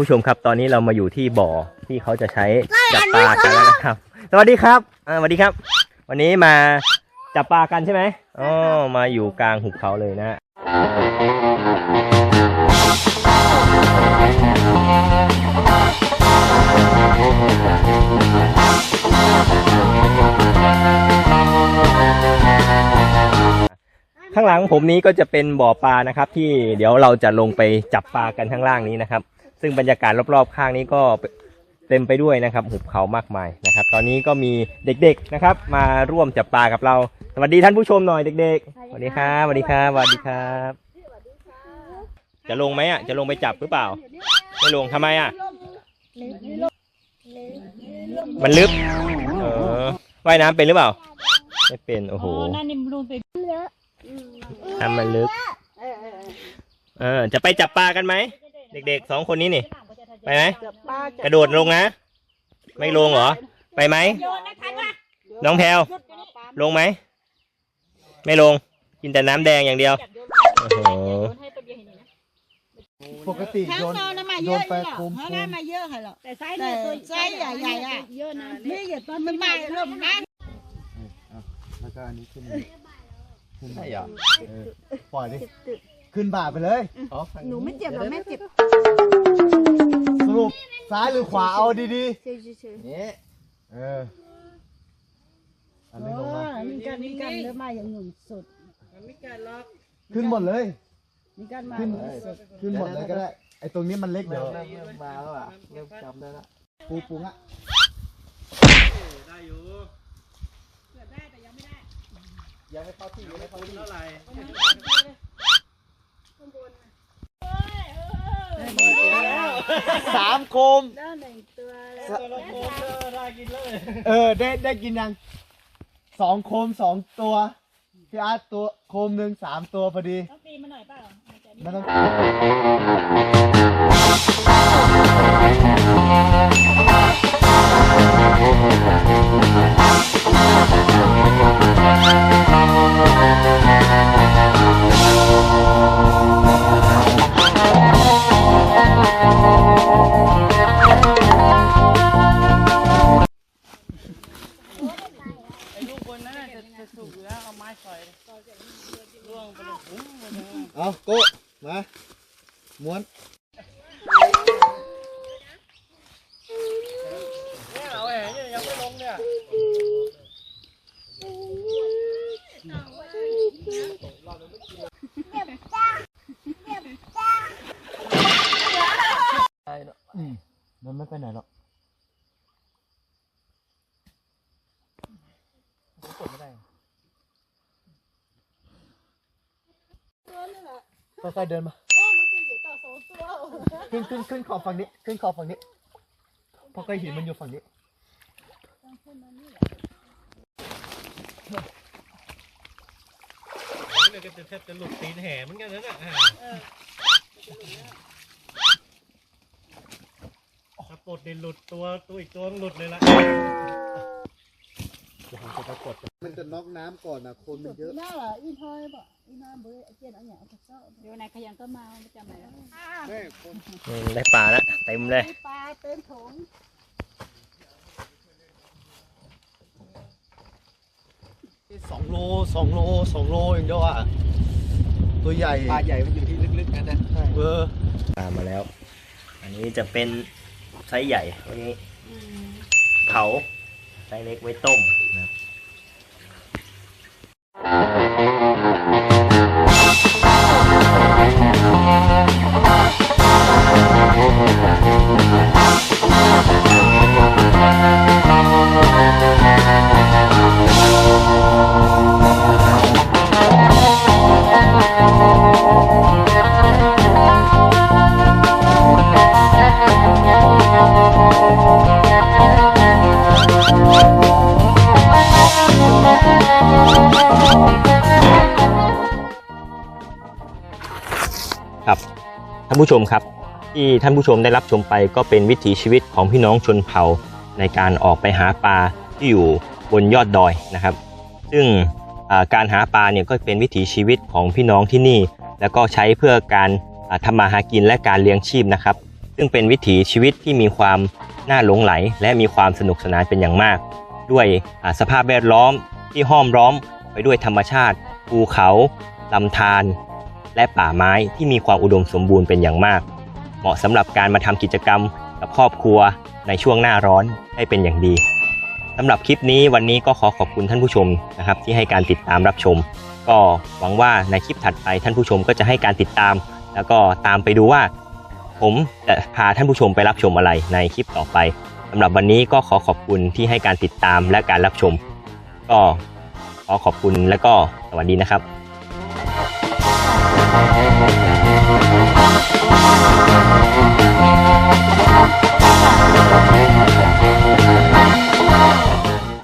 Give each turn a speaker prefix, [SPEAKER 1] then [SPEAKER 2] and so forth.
[SPEAKER 1] ผู้ชมครับ ตอนนี้เรามาอยู่ที่บ่อที่เขาจะใช้จับปลากันแล้วนะครับ สวัสดีครับอ่าสวัสดีครับ วันนี้มาจับปลากันใช่ไหมอ๋อมาอยู่กลางหุบเขาเลยนะฮะข้างหลังผมนี้ก็จะเป็นบ่อปลานะครับ ที่เดี๋ยวเราจะลงไปจับปลากันข้างล่างนี้นะครับ ซึ่งบรรยากาศรอบๆข้างนี้ก็เต็มไปด้วยนะครับหุบเขามากมายนะครับ ตอนนี้ก็มีเด็กๆนะครับ มาร่วมจับปลากับเรา สวัสดีท่านผู้ชมหน่อยเด็กๆสวัสดีครับสวัสดีครับสวัสดีครับ จะลงไหมอะจะลงไปจับหรือเปล่า ไม่ลงทำไมอะ มันลึกเออว่ายน้ำเป็นหรือเปล่า ไม่เป็นโอ้โห
[SPEAKER 2] นั่นนี่ลุงไป
[SPEAKER 1] น้ำมันลึก เออจะไปจับปลากันไหม เด็กๆสองคนนี้นี่ ไปไหม กระโดดลงนะ ไม่ลงเหรอ ไปไหม
[SPEAKER 2] โยนนะคะว่า
[SPEAKER 1] น้องแพลวลงไหม ไม่ลง กินแต่น้ำแดงอย่างเดียว โอ้โห
[SPEAKER 2] ให้ตัวเดียวเห็นนะ
[SPEAKER 3] ปกติ
[SPEAKER 4] ทั้ง
[SPEAKER 3] โยน
[SPEAKER 4] นอนน่ะมา
[SPEAKER 3] โย
[SPEAKER 4] เย
[SPEAKER 3] น
[SPEAKER 4] อะ
[SPEAKER 3] ไป
[SPEAKER 4] อยู่หรอ
[SPEAKER 3] คุม
[SPEAKER 4] เขา
[SPEAKER 3] คุ
[SPEAKER 4] ได้
[SPEAKER 3] ม
[SPEAKER 4] มาเยอะค่ะหรอก
[SPEAKER 2] แต่ไซส์เนี่ยตัว
[SPEAKER 4] ไซส์ใหญ่ๆอะ
[SPEAKER 2] เยอะนะ
[SPEAKER 4] นี่อย่าตอนมันมาเริ่มนั่น
[SPEAKER 3] แล้วก็อันนี้ขึ้นขึ้นใช่เหรอ เออปล่อยดิ ขึ้นบ่าไปเลย
[SPEAKER 4] หนูไม่เจ็บหรอกแม่เจ็บ
[SPEAKER 3] สรุปซ้ายหรือขวาเอาดี
[SPEAKER 4] เฉย
[SPEAKER 3] ๆนี่เอออัน
[SPEAKER 4] ๆ
[SPEAKER 3] นี้ลงมา
[SPEAKER 4] มีการมีการเริ่มมาอย่างหนุ่มสุด
[SPEAKER 3] ขึ้นหมดเลย
[SPEAKER 4] มีการมา
[SPEAKER 3] ขึ้น
[SPEAKER 4] สุด
[SPEAKER 3] ขึ้นหมดเลยก็ได้ ไอ้ตรงนี้มันเล็กเดี๋ยวมาแล้วอะเริ่มจำได้ละปูปุงอะ สามโคม
[SPEAKER 4] ได้หนึ่งตัว
[SPEAKER 3] เออ ได้ได้กินยังสองโคมสองตัวพี่อาร์ตตัวโคมหนึ่งสามตัวพอดี
[SPEAKER 2] ต้องตีมาหน่อยเปล่า
[SPEAKER 3] ไม่ต้องเม้วนอืมมันไม่ไปไหนหรอกกดไม่ได้ค่อยๆเดินมา ขึ้นขึ้นขึ้นขอบฝั่งนี้ ขึ้นขอบฝั่งนี้เพราะเคยเห็นมันอยู่ฝั่งนี้
[SPEAKER 5] เนี่ยก็จะแทบจะหลุดตีนแห่เหมือนกันนะเนี่ยถ้าปลดเด่นหลุดตัวตัวอีกตัวหลุดเลยละ
[SPEAKER 3] มันจะน็อกน้ำก่อนนะคนมันเยอะ
[SPEAKER 4] น่าเหรออีทอยบอกอีน้าเบอร์เจ็ดอันเนี้ยเอาจากเจ้า
[SPEAKER 2] เดี๋ยวนายขยันก็มาประจำเลย
[SPEAKER 1] อืมได้ปลาแล้วเต็มเลย
[SPEAKER 4] ปลาเต็มถุง
[SPEAKER 3] สองโลสองโลสองโลอย่างเดียวอะตัวใหญ่
[SPEAKER 5] ปลาใหญ่มันอยู่ที่ลึกๆนั่นนะ
[SPEAKER 3] เออ
[SPEAKER 1] ปลามาแล้ว อันนี้จะเป็นไซส์ใหญ่ไว้เผา ไซส์เล็กไว้ต้มนะครับ ครับท่านผู้ชมครับ ที่ท่านผู้ชมได้รับชมไปก็เป็นวิถีชีวิตของพี่น้องชนเผ่าในการออกไปหาปลาที่อยู่บนยอดดอยนะครับ ซึ่งการหาปลาเนี่ยก็เป็นวิถีชีวิตของพี่น้องที่นี่ แล้วก็ใช้เพื่อการทำมาหากินและการเลี้ยงชีพนะครับ ซึ่งเป็นวิถีชีวิตที่มีความน่าหลงไหล และมีความสนุกสนานเป็นอย่างมาก ด้วยสภาพแวดล้อมที่ห้อมล้อมไปด้วยธรรมชาติภูเขาลำธาร และป่าไม้ที่มีความอุดมสมบูรณ์เป็นอย่างมาก เหมาะสำหรับการมาทำกิจกรรมกับครอบครัวในช่วงหน้าร้อนได้เป็นอย่างดีสำหรับคลิปนี้วันนี้ก็ขอขอบคุณท่านผู้ชมนะครับ ที่ให้การติดตามรับชม ก็หวังว่าในคลิปถัดไปท่านผู้ชมก็จะให้การติดตาม แล้วก็ตามไปดูว่า ผมจะพาท่านผู้ชมไปรับชมอะไรในคลิปต่อไปสำหรับวันนี้ก็ขอขอบคุณที่ให้การติดตามและการรับชม ก็ขอขอบคุณและก็สวัสดีนะครับ Thank